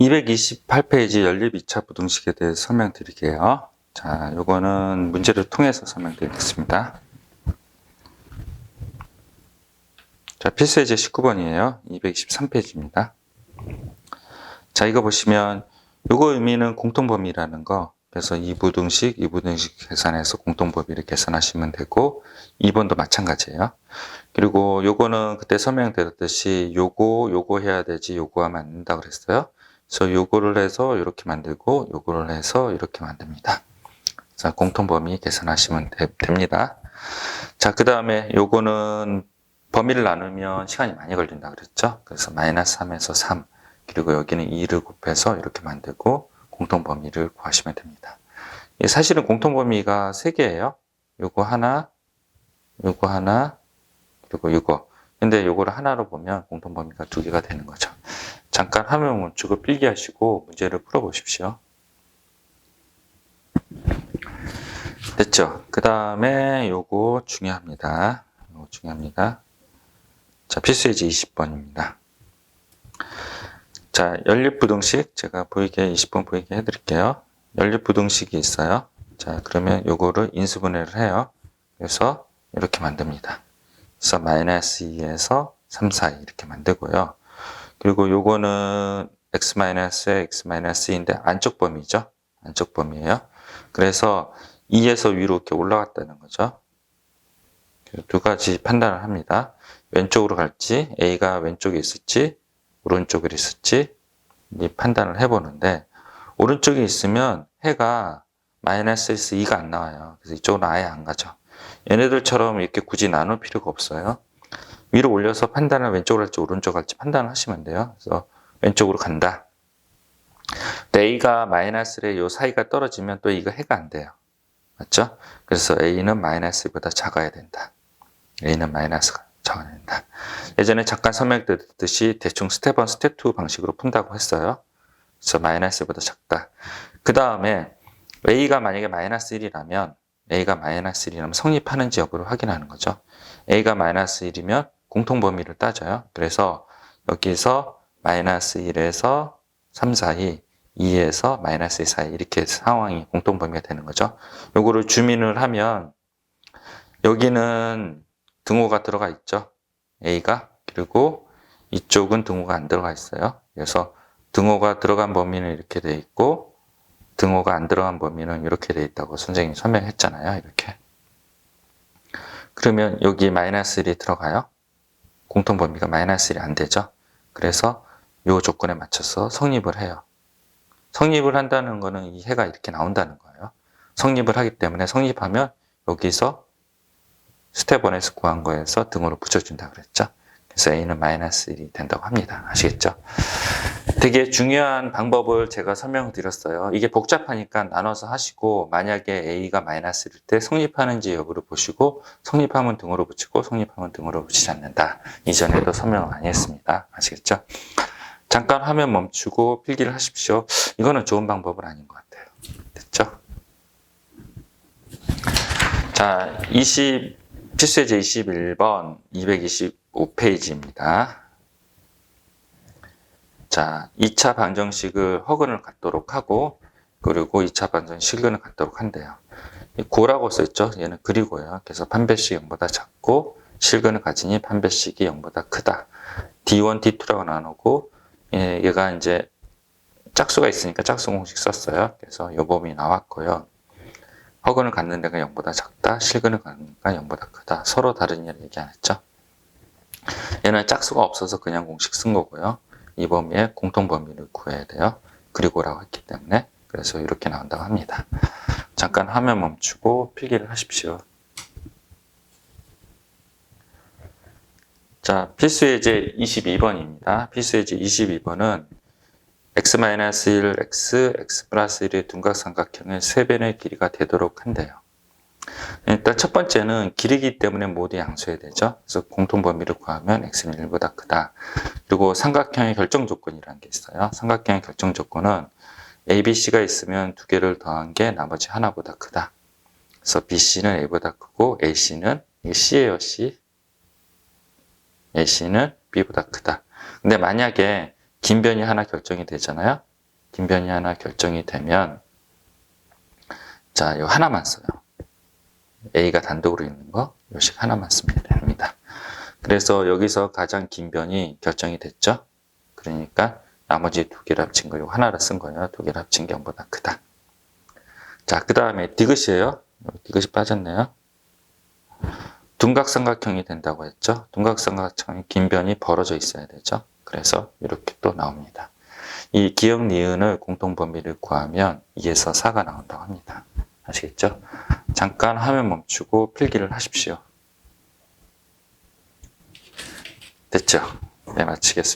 228페이지 연립 2차 부등식에 대해서 설명드릴게요. 자, 요거는 문제를 통해서 설명드리겠습니다. 자, 필수 예제 19번이에요. 223페이지입니다. 자, 이거 보시면 요거 의미는 공통범위라는 거. 그래서 2부등식, 2부등식 계산해서 공통범위를 계산하시면 되고 2번도 마찬가지예요. 그리고 요거는 그때 설명드렸듯이 요거, 요거 해야 되지 요거 하면 안 된다 그랬어요. 그래서 요거를 해서 이렇게 만들고 요거를 해서 이렇게 만듭니다. 자, 공통 범위 계산하시면 되, 됩니다. 자, 그 다음에 요거는 범위를 나누면 시간이 많이 걸린다 그랬죠. 그래서 마이너스 3에서 3 그리고 여기는 2를 곱해서 이렇게 만들고 공통 범위를 구하시면 됩니다. 예, 사실은 공통 범위가 3개예요. 요거 하나, 요거 하나, 그리고 요거. 근데 요거를 하나로 보면 공통 범위가 두 개가 되는 거죠. 잠깐 화면 멈추고 필기하시고 문제를 풀어보십시오. 됐죠? 그 다음에 요거 중요합니다. 요거 중요합니다. 자, 필수예제 20번입니다. 자, 연립부등식 제가 보이게 20번 보이게 해드릴게요. 연립부등식이 있어요. 자, 그러면 요거를 인수분해를 해요. 그래서 이렇게 만듭니다. 그래서 마이너스 2에서 3, 4 이렇게 만들고요. 그리고 요거는 x 마이너스 x 마이너스 2인데 안쪽 범위죠. 안쪽 범위예요. 그래서 2에서 위로 이렇게 올라갔다는 거죠. 두 가지 판단을 합니다. 왼쪽으로 갈지, A가 왼쪽에 있을지, 오른쪽에 있을지 이 판단을 해보는데 오른쪽에 있으면 해가 마이너스에서 2가 안 나와요. 그래서 이쪽은 아예 안 가죠. 얘네들처럼 이렇게 굳이 나눌 필요가 없어요. 위로 올려서 판단을 왼쪽으로 할지 오른쪽으로 할지 판단을 하시면 돼요. 그래서 왼쪽으로 간다. A가 마이너스에 요 사이가 떨어지면 또 이거 해가 안 돼요. 맞죠? 그래서 A는 마이너스보다 작아야 된다. A는 마이너스가 작아야 된다. 예전에 잠깐 설명드렸듯이 대충 스텝 1, 스텝 2 방식으로 푼다고 했어요. 그래서 마이너스보다 작다. 그 다음에 A가 만약에 마이너스 1이라면 A가 마이너스 1이라면 성립하는지 여부를 확인하는 거죠. A가 마이너스 1이면 공통 범위를 따져요. 그래서 여기서 마이너스 1에서 3 사이, 2에서 마이너스 2 사이 이렇게 상황이 공통 범위가 되는 거죠. 요거를 주민을 하면 여기는 등호가 들어가 있죠. A가 그리고 이쪽은 등호가 안 들어가 있어요. 그래서 등호가 들어간 범위는 이렇게 돼 있고 등호가 안 들어간 범위는 이렇게 돼 있다고 선생님이 설명했잖아요. 이렇게. 그러면 여기 마이너스 1이 들어가요. 공통 범위가 마이너스 1이 안 되죠. 그래서 이 조건에 맞춰서 성립을 해요. 성립을 한다는 거는 이 해가 이렇게 나온다는 거예요. 성립을 하기 때문에 성립하면 여기서 스텝 1에서 구한 거에서 등호를 붙여준다 그랬죠. 그래서 A는 마이너스 1이 된다고 합니다. 아시겠죠? 되게 중요한 방법을 제가 설명드렸어요. 이게 복잡하니까 나눠서 하시고 만약에 A가 마이너스일 때 성립하는지 여부를 보시고 성립하면 등호로 붙이고 성립하면 등호로 붙이지 않는다. 이전에도 설명을 많이 했습니다. 아시겠죠? 잠깐 화면 멈추고 필기를 하십시오. 이거는 좋은 방법은 아닌 것 같아요. 됐죠? 자, 20 필수예제 21번 225페이지입니다. 자, 2차 방정식을 허근을 갖도록 하고 그리고 2차 방정 실근을 갖도록 한대요. 고라고 써있죠. 얘는 그리고요. 그래서 판별식이 0보다 작고 실근을 가지니 판별식이 0보다 크다. D1, D2라고 나누고 예, 얘가 이제 짝수가 있으니까 짝수 공식 썼어요. 그래서 요 범위 나왔고요. 허근을 갖는 데가 0보다 작다, 실근을 갖는 데가 0보다 크다. 서로 다른 얘기 안 했죠. 얘는 짝수가 없어서 그냥 공식 쓴 거고요. 이 범위의 공통 범위를 구해야 돼요. 그리고라고 했기 때문에 그래서 이렇게 나온다고 합니다. 잠깐 화면 멈추고 필기를 하십시오. 자, 필수 예제 22번입니다. 필수 예제 22번은 x-1, x, x 플러스 1의 둔각삼각형의 3배의 길이가 되도록 한대요. 일단 첫 번째는 길이기 때문에 모두 양수해야 되죠. 그래서 공통 범위를 구하면 x는 1보다 크다. 그리고 삼각형의 결정 조건이라는 게 있어요. 삼각형의 결정 조건은 ABC가 있으면 두 개를 더한 게 나머지 하나보다 크다. 그래서 BC는 A보다 크고 AC는 C예요, C. AC는 B보다 크다. 근데 만약에 긴 변이 하나 결정이 되잖아요. 긴 변이 하나 결정이 되면 자, 이 하나만 써요. A가 단독으로 있는 거, 요식 하나만 쓰면 됩니다. 그래서 여기서 가장 긴 변이 결정이 됐죠. 그러니까 나머지 두 개를 합친 거, 이거 하나를 쓴 거예요. 두 개를 합친 게 0보다 크다. 자, 그 다음에 디귿이에요. 디귿이 빠졌네요. 둔각삼각형이 된다고 했죠. 둔각삼각형이 긴 변이 벌어져 있어야 되죠. 그래서 이렇게 또 나옵니다. 이 기억 니은을 공통범위를 구하면 2에서 4가 나온다고 합니다. 아시겠죠? 잠깐 화면 멈추고 필기를 하십시오. 됐죠? 네, 마치겠습니다.